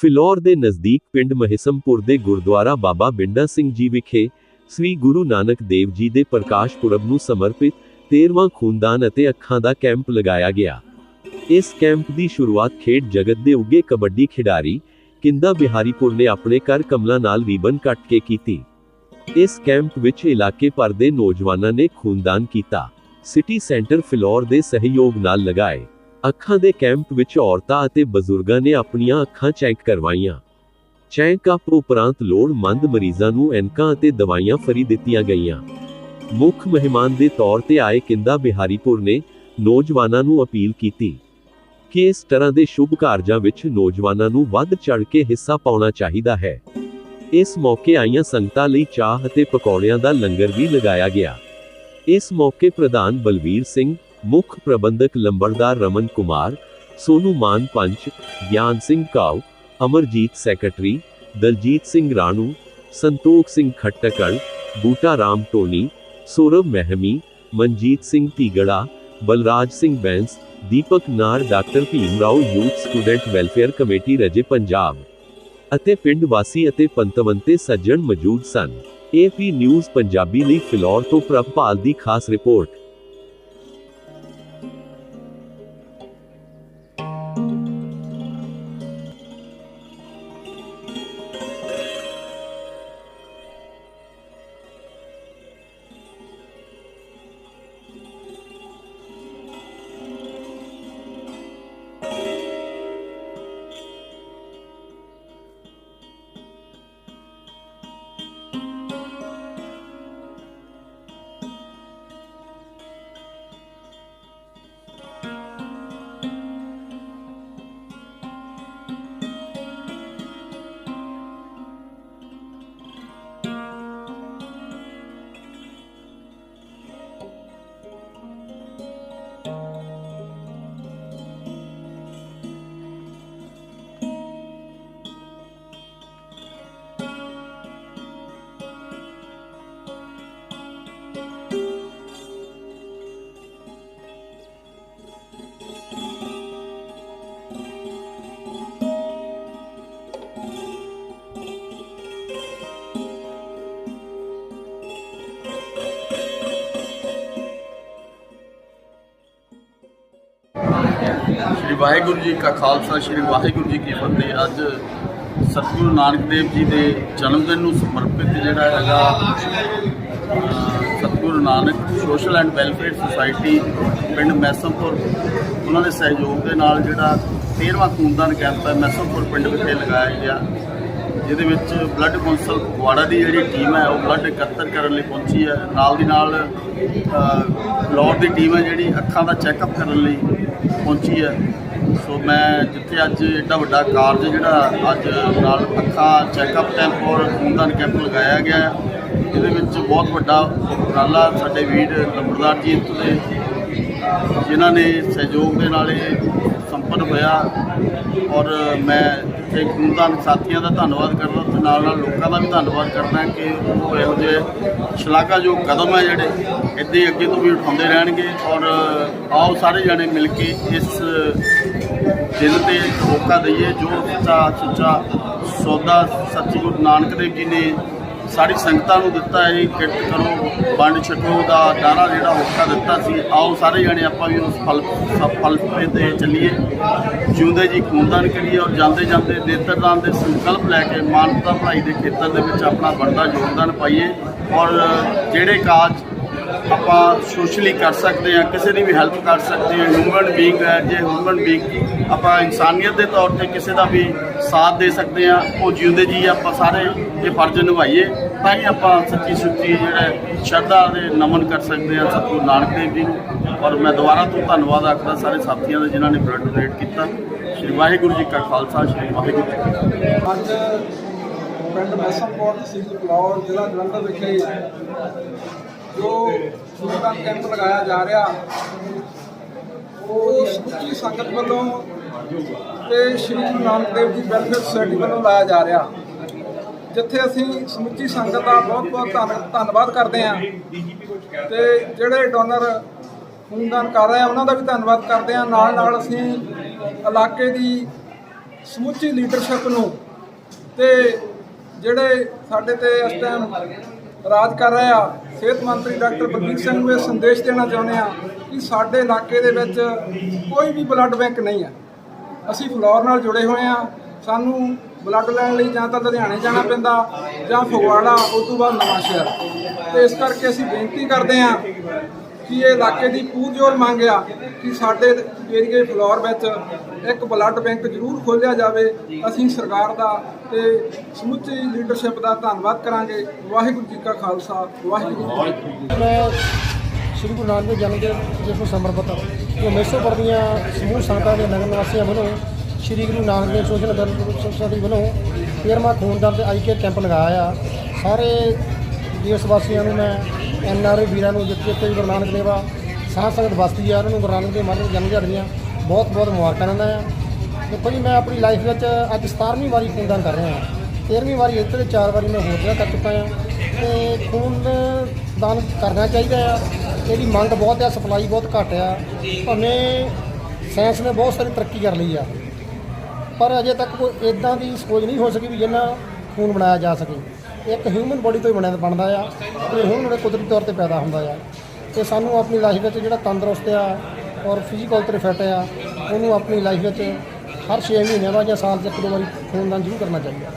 ਫਿਲੌਰ ਦੇ ਨਜ਼ਦੀਕ ਪਿੰਡ ਮਹਿਸਮਪੁਰ ਦੇ ਗੁਰਦੁਆਰਾ ਬਾਬਾ ਬਿੰਡਾ ਸਿੰਘ ਜੀ ਵਿਖੇ ਸ੍ਰੀ ਗੁਰੂ ਨਾਨਕ ਦੇਵ ਜੀ ਦੇ ਪ੍ਰਕਾਸ਼ ਪੁਰਬ ਨੂੰ ਸਮਰਪਿਤ 13ਵਾਂ ਖੂਨਦਾਨ ਅਤੇ ਅੱਖਾਂ ਦਾ ਕੈਂਪ ਲਗਾਇਆ ਗਿਆ। ਇਸ ਕੈਂਪ ਦੀ ਸ਼ੁਰੂਆਤ ਖੇਡ ਜਗਤ ਦੇ ਉੱਗੇ ਕਬੱਡੀ ਖਿਡਾਰੀ ਕਿੰਦਾ ਬਿਹਾਰੀਪੁਰ ਨੇ ਆਪਣੇ ਕਰ ਕਮਲਾ ਨਾਲ ਰੀਬਨ ਕੱਟ ਕੇ ਕੀਤੀ। ਇਸ ਕੈਂਪ ਵਿੱਚ ਇਲਾਕੇ ਭਰ ਦੇ ਨੌਜਵਾਨਾਂ ਨੇ ਖੂਨਦਾਨ ਕੀਤਾ। ਸਿਟੀ ਸੈਂਟਰ ਫਿਲੌਰ ਦੇ ਸਹਿਯੋਗ ਨਾਲ ਲਗਾਏ। ਅੱਖਾਂ ਦੇ ਕੈਂਪ ਵਿੱਚ ਔਰਤਾਂ ਅਤੇ ਬਜ਼ੁਰਗਾਂ ਨੇ ਆਪਣੀਆਂ ਅੱਖਾਂ ਚੈੱਕ ਕਰਵਾਈਆਂ। ਚੈੱਕਅਪ ਉਪਰੰਤ ਲੋੜਵੰਦ ਮਰੀਜ਼ਾਂ ਨੂੰ ਐਨਕਾਂ ਅਤੇ ਦਵਾਈਆਂ ਫਰੀ ਦਿੱਤੀਆਂ ਗਈਆਂ। ਮੁੱਖ ਮਹਿਮਾਨ ਦੇ ਤੌਰ ਤੇ ਆਏ ਕਿੰਦਾ ਬਿਹਾਰੀਪੁਰ ਨੇ ਨੌਜਵਾਨਾਂ ਨੂੰ ਅਪੀਲ ਕੀਤੀ ਕਿ ਇਸ ਤਰ੍ਹਾਂ ਦੇ ਸ਼ੁਭ ਕਾਰਜਾਂ ਵਿੱਚ ਨੌਜਵਾਨਾਂ ਨੂੰ ਵੱਧ ਚੜ ਕੇ ਹਿੱਸਾ ਪਾਉਣਾ ਚਾਹੀਦਾ ਹੈ। ਇਸ ਮੌਕੇ ਆਈਆਂ ਸੰਗਤਾਂ ਲਈ ਚਾਹ ਅਤੇ ਪਕੌੜਿਆਂ ਦਾ ਲੰਗਰ ਵੀ ਲਗਾਇਆ ਗਿਆ। ਇਸ ਮੌਕੇ ਪ੍ਰਧਾਨ ਬਲਵੀਰ ਸਿੰਘ ਮੁੱਖ ਪ੍ਰਬੰਧਕ ਲੰਬੜਦਾਰ ਰਮਨ ਕੁਮਾਰ, ਸੋਨੂ ਮਾਨ ਪੰਚ, Gian Singh Kau Amarjeet secretary, Daljit Singh Ranu, Santokh Singh Khatkar, Buta Ram Tony, Saurav Mehmi, Manjit Singh Dhingra Balraj Singh Bains, Deepak Nar, doctor Bhim Rao, youth student welfare committee ਰਜੇ Punjab ਅਤੇ ਪਿੰਡ ਵਾਸੀ ਅਤੇ ਪੰਤਵੰਤੇ ਸੱਜਣ ਮੌਜੂਦ ਸਨ। AP news Punjabi ਲਈ ਫਿਲੌਰ ਤੋਂ ਪ੍ਰਭਪਾਲ ਦੀ ਖਾਸ report. Waheguru ji ਕਾ ਖਾਲਸਾ ਸ਼੍ਰੀ ਵਾਹਿਗੁਰੂ ਜੀ ਕੀ ਫਤਿਹ। ਅੱਜ ਸਤਿਗੁਰੂ ਨਾਨਕ ਦੇਵ ਜੀ ਦੇ ਜਨਮ ਦਿਨ ਨੂੰ ਸਮਰਪਿਤ ਜਿਹੜਾ ਹੈਗਾ Satguru Nanak social and welfare society ਪਿੰਡ ਮੈਸਮਪੁਰ ਉਹਨਾਂ ਦੇ ਸਹਿਯੋਗ ਦੇ ਨਾਲ ਜਿਹੜਾ 13ਵਾਂ ਖੂਨਦਾਨ ਕੈਂਪ ਹੈ ਮੈਸਮਪੁਰ ਪਿੰਡ ਵਿਖੇ ਲਗਾਇਆ ਗਿਆ। ਜਿਹਦੇ ਵਿੱਚ ਬਲੱਡ ਕੌਂਸਲ ਫਗਵਾੜਾ ਦੀ ਜਿਹੜੀ ਟੀਮ ਹੈ ਉਹ ਬਲੱਡ ਇਕੱਤਰ ਕਰਨ ਲਈ ਪਹੁੰਚੀ ਹੈ। ਨਾਲ ਦੀ ਨਾਲ ਅਹ, ਦੀ ਟੀਮ ਹੈ ਜਿਹੜੀ ਅੱਖਾਂ ਦਾ ਚੈੱਕਅਪ ਕਰਨ ਲਈ ਪਹੁੰਚੀ ਹੈ। ਸੋ ਮੈਂ ਜਿੱਥੇ ਅੱਜ ਏਡਾ ਵੱਡਾ ਕਾਰਜ ਜਿਹੜਾ ਅੱਜ ਨਾਲ ਅੱਖਾਂ ਚੈੱਕਅਪ ਕੈਂਪ ਔਰ ਖੂਨਦਾਨ ਕੈਂਪ ਲਗਾਇਆ ਗਿਆ ਇਹਦੇ ਵਿੱਚ ਬਹੁਤ ਵੱਡਾ ਉਪਰਾਲਾ ਸਾਡੇ ਵੀਰ ਲੰਬੜਦਾਰ ਜੀ ਇੱਥੋਂ ਦੇ, ਜਿਨ੍ਹਾਂ ਨੇ ਸਹਿਯੋਗ ਦੇ ਨਾਲ ਇਹ ਸੰਪੰਨ ਹੋਇਆ ਔਰ ਮੈਂ ਇੱਥੇ ਖੂਨਦਾਨ ਸਾਥੀਆਂ ਦਾ ਧੰਨਵਾਦ ਕਰਦਾ ਤੇ ਨਾਲ ਨਾਲ ਲੋਕਾਂ ਦਾ ਵੀ ਧੰਨਵਾਦ ਕਰਦਾ ਕਿ ਉਹ ਇਹੋ ਜਿਹੇ ਸ਼ਲਾਘਾਯੋਗ ਕਦਮ ਹੈ ਜਿਹੜੇ ਇੱਦਾਂ ਹੀ ਅੱਗੇ ਤੋਂ ਵੀ ਉਠਾਉਂਦੇ ਰਹਿਣਗੇ ਔਰ ਆਓ ਸਾਰੇ ਜਣੇ ਮਿਲ ਕੇ ਇਸ ਦਿਨ ਤੇ ਮੌਕਾ ਦਈਏ ਜੋ ਸੱਚਾ ਸੁੱਚਾ ਸੌਦਾ ਸੱਚੀ ਗੁਰੂ ਨਾਨਕ ਦੇਵ ਜੀ ਨੇ ਸਾਰੀ ਸੰਗਤਾਂ ਨੂੰ ਦਿੱਤਾ ਹੈ ਜੀ, ਕਿਰਤ ਕਰੋ, ਵੰਡ ਛਕੋ, ਦਾ ਨਾਰਾ ਜਿਹੜਾ ਹੋਕਾ ਦਿੱਤਾ ਸੀ, ਆਓ ਸਾਰੇ ਜਣੇ ਆਪਾਂ ਵੀ ਉਸ ਫਲ ਫਲ ਤੇ ਚੱਲੀਏ। ਜਿਉਂਦੇ ਜੀ, ਖੂਨਦਾਨ ਕਰੀਏ ਔਰ ਜਾਂਦੇ ਜਾਂਦੇ ਨੇਤਰਦਾਨ ਦੇ ਸੰਕਲਪ ਲੈ ਕੇ ਮਾਨਵਤਾ ਭਲਾਈ ਦੇ ਖੇਤਰ ਦੇ ਵਿੱਚ ਆਪਣਾ ਵੱਡਾ ਯੋਗਦਾਨ ਪਾਈਏ। ਔਰ ਜਿਹੜੇ ਕਾਜ ਆਪਾਂ ਸੋਸ਼ਲੀ ਕਰ ਸਕਦੇ ਹਾਂ, ਕਿਸੇ ਦੀ ਵੀ ਹੈਲਪ ਕਰ ਸਕਦੇ ਹਾਂ ਹਿਊਮਨ ਬੀਇੰਗ ਹੈ, ਜੇ ਹਿਊਮਨ ਬੀਇੰਗ ਆਪਾਂ ਇਨਸਾਨੀਅਤ ਦੇ ਤੌਰ ਤੇ ਕਿਸੇ ਦਾ ਵੀ ਸਾਥ ਦੇ ਸਕਦੇ ਹਾਂ, ਉਹ ਜਿਉਂਦੇ ਜੀ ਆਪਾਂ ਸਾਰੇ ਇਹ ਫਰਜ਼ ਨਿਭਾਈਏ, ਤਾਂ ਹੀ ਆਪਾਂ ਸੱਚੀ ਸੁੱਚੀ ਜਿਹੜਾ ਸ਼ਰਧਾ ਦੇ ਨਮਨ ਕਰ ਸਕਦੇ ਹਾਂ ਸਤਿਗੁਰੂ ਨਾਨਕ ਦੇਵ ਜੀ ਨੂੰ। ਔਰ ਮੈਂ ਦੁਬਾਰਾ ਤੋਂ ਧੰਨਵਾਦ ਆਖਦਾ ਸਾਰੇ ਸਾਥੀਆਂ ਦਾ ਜਿਨ੍ਹਾਂ ਨੇ ਬਲੱਡ ਡੋਨੇਟ ਕੀਤਾ। ਸ਼੍ਰੀ ਵਾਹਿਗੁਰੂ ਜੀ ਕਾ ਖਾਲਸਾ, ਸ਼੍ਰੀ ਵਾਹਿਗੁਰੂ ਜੀ ਕੀ ਫਤਿਹ। ਅੱਜ ਪਿੰਡ ਮੈਸਮਪੁਰ ਤਹਿਸੀਲ ਫਲੌਰ ਜ਼ਿਲ੍ਹਾ ਜਲੰਧਰ ਵਿਖੇ ਜੋ ਖੂਨਦਾਨ ਕੈਂਪ ਲਗਾਇਆ ਜਾ ਰਿਹਾ, ਉਹ ਸਮੁੱਚੀ ਸੰਗਤ ਵੱਲੋਂ ਤੇ ਸ਼੍ਰੀ ਗੁਰੂ ਨਾਨਕ ਦੇਵ ਜੀ ਵੈਲਫੇਅਰ ਸੁਸਾਇਟੀ ਵੱਲੋਂ ਲਾਇਆ ਜਾ ਰਿਹਾ। ਜਿੱਥੇ ਅਸੀਂ ਸਮੁੱਚੀ ਸੰਗਤ ਦਾ ਬਹੁਤ ਬਹੁਤ ਧੰਨ- ਧੰਨਵਾਦ ਕਰਦੇ ਹਾਂ। ਤੇ ਜਿਹੜੇ ਡੋਨਰ ਖੂਨਦਾਨ ਕਰ ਰਹੇ ਆ, ਉਹਨਾਂ ਦਾ ਵੀ ਧੰਨਵਾਦ ਕਰਦੇ ਹਾਂ। ਨਾਲ ਨਾਲ ਅਸੀਂ ਇਲਾਕੇ ਦੀ ਸਮੁੱਚੀ ਲੀਡਰਸ਼ਿਪ ਨੂੰ ਤੇ ਜਿਹੜੇ ਸਾਡੇ ਤੇ ਇਸ ਟਾਈਮ ਰਾਜ ਕਰ ਰਹੇ ਆ। ਸਿਹਤ ਮੰਤਰੀ ਡਾਕਟਰ ਬਲਬੀਰ ਸਿੰਘ ਨੂੰ ਇਹ ਸੰਦੇਸ਼ ਦੇਣਾ ਚਾਹੁੰਦੇ ਆ ਕਿ ਸਾਡੇ ਇਲਾਕੇ ਦੇ ਵਿੱਚ ਕੋਈ ਵੀ ਬਲੱਡ ਬੈਂਕ ਨਹੀਂ ਹੈ। ਅਸੀਂ ਫਲੋਰ ਨਾਲ ਜੁੜੇ ਹੋਏ ਆ। ਸਾਨੂੰ ਬਲੱਡ ਲੈਣ ਲਈ ਜਾਂ ਤਾਂ ਲੁਧਿਆਣੇ ਜਾਣਾ ਪੈਂਦਾ ਜਾਂ ਫਗਵਾੜਾ, ਉਸ ਤੋਂ ਬਾਅਦ ਨਵਾਂ ਸ਼ਹਿਰ ਤੇ ਇਸ ਕਰਕੇ ਅਸੀਂ ਬੇਨਤੀ ਕਰਦੇ ਆ ਕਿ ਇਹ ਇਲਾਕੇ ਦੀ ਪੂਰਜੋਰ ਮੰਗ ਆ ਕਿ ਸਾਡੇ ਏਰੀਏ ਫਲੋਰ ਵਿੱਚ ਇੱਕ ਬਲੱਡ ਬੈਂਕ ਜ਼ਰੂਰ ਖੋਲ੍ਹਿਆ ਜਾਵੇ। ਅਸੀਂ ਸਰਕਾਰ ਦਾ ਤੇ ਸਮੁੱਚੀ ਲੀਡਰਸ਼ਿਪ ਦਾ ਧੰਨਵਾਦ ਕਰਾਂਗੇ। ਵਾਹਿਗੁਰੂ ਜੀ ਕਾ ਖਾਲਸਾ, ਵਾਹਿਗੁਰੂ ਜੀ ਕੀ ਫਤਿਹ। ਮੈਂ ਸ਼੍ਰੀ ਗੁਰੂ ਨਾਨਕ ਦੇਵ ਜਨਮ ਦਿਨ ਜਿਸ ਨੂੰ ਸਮਰਪਿਤ ਜੋ ਮੇਸੋਪੁਰ ਦੀਆਂ ਸਮੂਹ ਸੰਗਤਾਂ ਦੇ ਨਗਰ ਨਿਵਾਸੀਆਂ ਵੱਲੋਂ Shri Guru Nanak Dev social welfare society ਵੱਲੋਂ 13ਵਾਂ ਖੂਨਦਾਨ ਤੇ ਆਈ ਕੇਅਰ ਕੈਂਪ ਲਗਾਇਆ। ਆ ਸਾਰੇ ਦੇਸ਼ ਵਾਸੀਆਂ ਨੂੰ ਮੈਂ ਐਨ ਆਰ ਆਈ ਵੀਰਾਂ ਨੂੰ ਜਿੱਥੇ ਜਿੱਥੇ ਵੀ ਗੁਰੂ ਨਾਨਕ ਦੇਵ ਆ। ਸਾਧ ਸੰਗਤ ਵਸਦੀ ਆ, ਉਹਨਾਂ ਨੂੰ ਗੁਰੂ ਨਾਨਕ ਦੇਵ ਮਹਾਰਾਜ ਦੇ ਜਨਮ ਦਿਹਾੜੇ ਦੀਆਂ ਬਹੁਤ ਬਹੁਤ ਮੁਬਾਰਕਾਂ ਦਿੰਦਾ ਆ। ਦੇਖੋ ਜੀ, ਮੈਂ ਆਪਣੀ ਲਾਈਫ ਵਿੱਚ ਅੱਜ 17ਵੀਂ ਵਾਰੀ ਖੂਨਦਾਨ ਕਰ ਰਿਹਾ ਹਾਂ। 13ਵੀਂ ਵਾਰੀ ਇੱਥੇ ਤੇ ਚਾਰ ਵਾਰੀ ਮੈਂ ਹੋਰ ਜਗ੍ਹਾ ਕਰ ਚੁੱਕਾ ਆ ਤੇ ਖੂਨ ਦਾਨ ਕਰਨਾ ਚਾਹੀਦਾ ਆ। ਇਹਦੀ ਮੰਗ ਬਹੁਤ ਆ, ਸਪਲਾਈ ਬਹੁਤ ਘੱਟ ਆ। ਭਾਵੇਂ ਸਾਇੰਸ ਨੇ ਬਹੁਤ ਸਾਰੀ ਤਰੱਕੀ ਕਰ ਲਈ ਆ। ਪਰ ਅਜੇ ਤੱਕ ਕੋਈ ਇਦਾਂ ਦੀ ਸੋਚ ਨਹੀਂ ਹੋ ਸਕੀ ਵੀ ਜਿੰਨਾ ਖੂਨ ਬਣਾਇਆ ਜਾ ਸਕੇ। ਇੱਕ ਹਿਊਮਨ ਬੋਡੀ ਤੋਂ ਹੀ ਬਣਿਆ ਬਣਦਾ ਆ। ਤੇ ਹੁਣ ਉਹਨੇ ਕੁਦਰਤੀ ਤੌਰ ਤੇ ਪੈਦਾ ਹੁੰਦਾ ਆ। ਤੇ ਸਾਨੂੰ ਆਪਣੀ ਲਾਈਫ ਵਿੱਚ ਜਿਹੜਾ ਤੰਦਰੁਸਤ ਆ ਔਰ ਫਿਜ਼ੀਕਲ ਤੇ ਫਿੱਟ ਆ, ਉਹਨੂੰ ਆਪਣੀ ਲਾਈਫ ਵਿੱਚ ਹਰ 6 ਮਹੀਨਿਆਂ ਬਾਅਦ ਜਾਂ ਸਾਲ 'ਚ ਇੱਕ ਦੋ ਵਾਰੀ ਖੂਨਦਾਨ ਜ਼ਰੂਰ ਕਰਨਾ ਚਾਹੀਦਾ।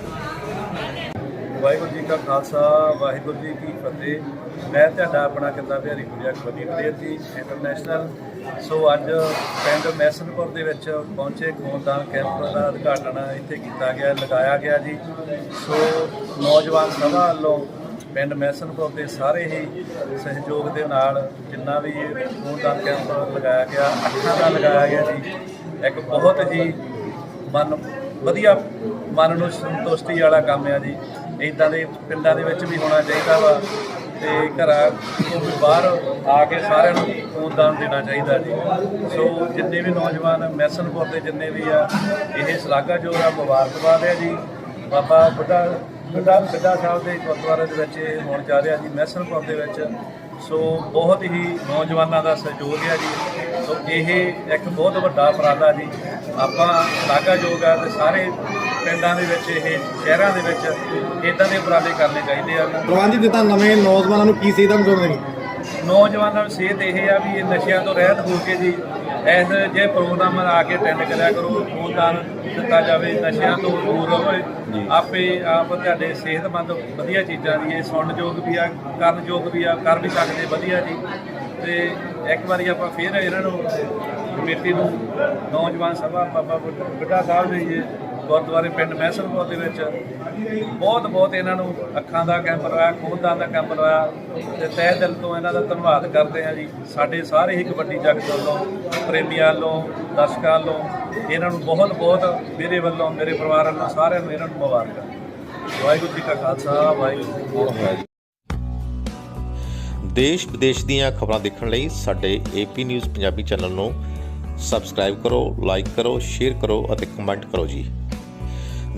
ਵਾਹਿਗੁਰੂ ਜੀ ਕਾ ਖਾਲਸਾ, ਵਾਹਿਗੁਰੂ ਜੀ ਕੀ ਫਤਿਹ। ਮੈਂ ਤੁਹਾਡਾ ਆਪਣਾ Kinda Bihari Guria kabaddi player ji international so ਅੱਜ ਪਿੰਡ ਮੈਸਨਪੁਰ ਦੇ ਵਿੱਚ ਪਹੁੰਚੇ ਖੂਨਦਾਨ ਕੈਂਪ ਦਾ ਉਦਘਾਟਨ ਇੱਥੇ ਕੀਤਾ ਗਿਆ, ਲਗਾਇਆ ਗਿਆ ਜੀ। ਸੋ ਨੌਜਵਾਨ ਸਭਾ ਵੱਲੋਂ ਪਿੰਡ ਮੈਸਨਪੁਰ ਦੇ ਸਾਰੇ ਹੀ ਸਹਿਯੋਗ ਦੇ ਨਾਲ ਜਿੰਨਾ ਵੀ ਖੂਨਦਾਨ ਕੈਂਪ ਲਗਾਇਆ ਗਿਆ, ਅੱਖਾਂ ਦਾ ਲਗਾਇਆ ਗਿਆ ਜੀ। ਇੱਕ ਬਹੁਤ ਹੀ ਮਨ, ਵਧੀਆ ਮਨ ਨੂੰ ਸੰਤੁਸ਼ਟੀ ਵਾਲਾ ਕੰਮ ਆ ਜੀ। ਇਦਾਂ ਦੇ ਪਿੰਡਾਂ ਦੇ ਵਿੱਚ ਵੀ ਹੋਣਾ ਚਾਹੀਦਾ ਵਾ। ਤੇ ਘਰਾਂ ਤੋਂ ਵੀ ਬਾਹਰ ਆ ਕੇ ਸਾਰਿਆਂ ਨੂੰ ਖੂਨਦਾਨ ਦੇਣਾ ਚਾਹੀਦਾ ਜੀ। ਸੋ ਜਿੰਨੇ ਵੀ ਨੌਜਵਾਨ ਮੈਸਨਪੁਰ ਦੇ ਜਿੰਨੇ ਵੀ ਆ, ਇਹ ਸ਼ਲਾਘਾਯੋਗ ਆ, ਮੁਬਾਰਕਬਾਦ ਹੈ ਜੀ। ਬਾਬਾ ਬੁੱਢਾ ਬੁੱਢਾ ਬੁੱਢਾ ਸਾਹਿਬ ਦੇ ਗੁਰਦੁਆਰੇ ਦੇ ਵਿੱਚ ਇਹ ਹੋਣ ਜਾ ਰਿਹਾ ਜੀ, ਮੈਸਨਪੁਰ ਦੇ ਵਿੱਚ। ਸੋ ਬਹੁਤ ਹੀ ਨੌਜਵਾਨਾਂ ਦਾ ਸਹਿਯੋਗ ਹੈ ਜੀ। ਸੋ ਇਹ ਇੱਕ ਬਹੁਤ ਵੱਡਾ ਉਪਰਾਲਾ ਜੀ। ਆਪਾਂ ਸ਼ਲਾਘਾਯੋਗ ਆ ਤੇ ਸਾਰੇ ਪਿੰਡਾਂ ਦੇ ਵਿੱਚ ਇਹ ਸ਼ਹਿਰਾਂ ਦੇ ਵਿੱਚ ਇਦਾਂ ਦੇ ਉਪਰਾਲੇ ਕਰਨੇ ਚਾਹੀਦੇ ਆ। ਪ੍ਰਵਾਨ ਜੀ ਦਿੱਤਾ ਨਵੇਂ ਨੌਜਵਾਨਾਂ ਨੂੰ ਕੀ ਸੇਧ ਦੇਣੀ? ਨੇ ਨੌਜਵਾਨਾਂ ਨੂੰ ਸੇਧ ਇਹ ਆ ਵੀ ਇਹ ਨਸ਼ਿਆਂ ਤੋਂ ਰਹਿਤ ਹੋ ਕੇ ਜੀ ਇਸ ਜੇ ਪ੍ਰੋਗਰਾਮ ਆ ਕੇ ਅਟੈਂਡ ਕਰਿਆ ਕਰੋ ਖੂਨਦਾਨ ਦਿੱਤਾ ਜਾਵੇ ਨਸ਼ਿਆਂ ਤੋਂ ਦੂਰ ਰਹੋ ਆਪੇ ਆਪ ਤੁਹਾਡੇ ਸਿਹਤਮੰਦ ਵਧੀਆ ਚੀਜ਼ਾਂ ਦੀ ਇਹ ਸੁਣਨਯੋਗ ਵੀ ਆ ਕਰਨਯੋਗ ਵੀ ਆ ਕਰ ਵੀ ਸਕਦੇ ਵਧੀਆ ਜੀ। ਤੇ ਇੱਕ ਵਾਰੀ ਆਪਾਂ ਫੇਰ ਇਹਨਾਂ ਨੂੰ ਕਮੇਟੀ ਨੂੰ ਨੌਜਵਾਨ ਸਭਾ ਬਾਬਾ ਬੁੱਢਾ ਬੁੱਢਾ ਸਾਹਿਬ ਦੇ ਜੀ ਗੁਰਦੁਆਰੇ ਪਿੰਡ ਮਹਿਸਨਪੁਰ ਦੇ ਵਿੱਚ ਬਹੁਤ ਬਹੁਤ ਇਹਨਾਂ ਨੂੰ ਅੱਖਾਂ ਦਾ ਕੈਂਪ ਲਗਾਇਆ ਖੂਨਦਾਨ ਦਾ ਕੈਂਪ ਲਗਾਇਆ ਤੇ ਤਹਿ ਦਿਲ ਤੋਂ ਇਹਨਾਂ ਦਾ ਧੰਨਵਾਦ ਕਰਦੇ ਹਾਂ ਜੀ। ਸਾਡੇ ਸਾਰੇ ਹੀ ਕਬੱਡੀ ਜਗਤ ਵੱਲੋਂ, ਪ੍ਰੇਮੀਆਂ ਵੱਲੋਂ, ਦਰਸ਼ਕਾਂ ਵੱਲੋਂ, ਇਹਨਾਂ ਨੂੰ ਬਹੁਤ ਬਹੁਤ ਮੇਰੇ ਵੱਲੋਂ, ਮੇਰੇ ਪਰਿਵਾਰ ਵੱਲੋਂ ਸਾਰਿਆਂ ਨੂੰ ਇਹਨਾਂ ਨੂੰ ਮੁਬਾਰਕਾਂ। ਵਾਹਿਗੁਰੂ ਜੀ ਕਾ ਖਾਲਸਾ, ਵਾਹਿਗੁਰੂ ਜੀ ਕੀ ਫਤਿਹ। ਦੇਸ਼ ਵਿਦੇਸ਼ ਦੀਆਂ ਖਬਰਾਂ ਦੇਖਣ ਲਈ ਸਾਡੇ ਏਪੀ ਨਿਊਜ਼ ਪੰਜਾਬੀ ਚੈਨਲ ਨੂੰ ਸਬਸਕ੍ਰਾਈਬ ਕਰੋ ਲਾਈਕ ਕਰੋ ਸ਼ੇਅਰ ਕਰੋ ਅਤੇ ਕਮੈਂਟ ਕਰੋ ਜੀ।